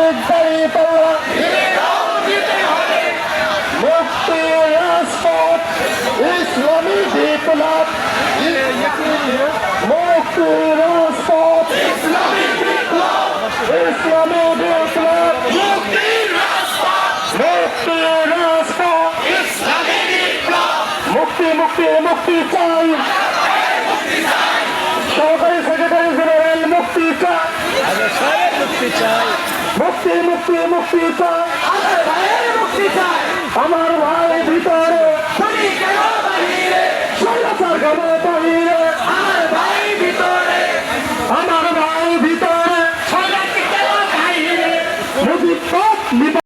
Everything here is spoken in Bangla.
মুক্তির দাঁড়িয়ে পাল্লা মুক্তি রাজপথ ইসলামী বিপ্লব মুক্তি রাজপথ ইসলামী বিপ্লব ইসলামী বিপ্লব মুক্তি রাজপথ মুক্তি রাজপথ ইসলামী বিপ্লব মুক্তি মুক্তি মুক্তি চাই সরকারি সেক্রেটারি জেনারেল মুক্তি চাই মুক্তি মুক্তি মুক্তি চাই। আমার ভাই ভিতরে স্বৈরাচার কেন বাহিরে? আমার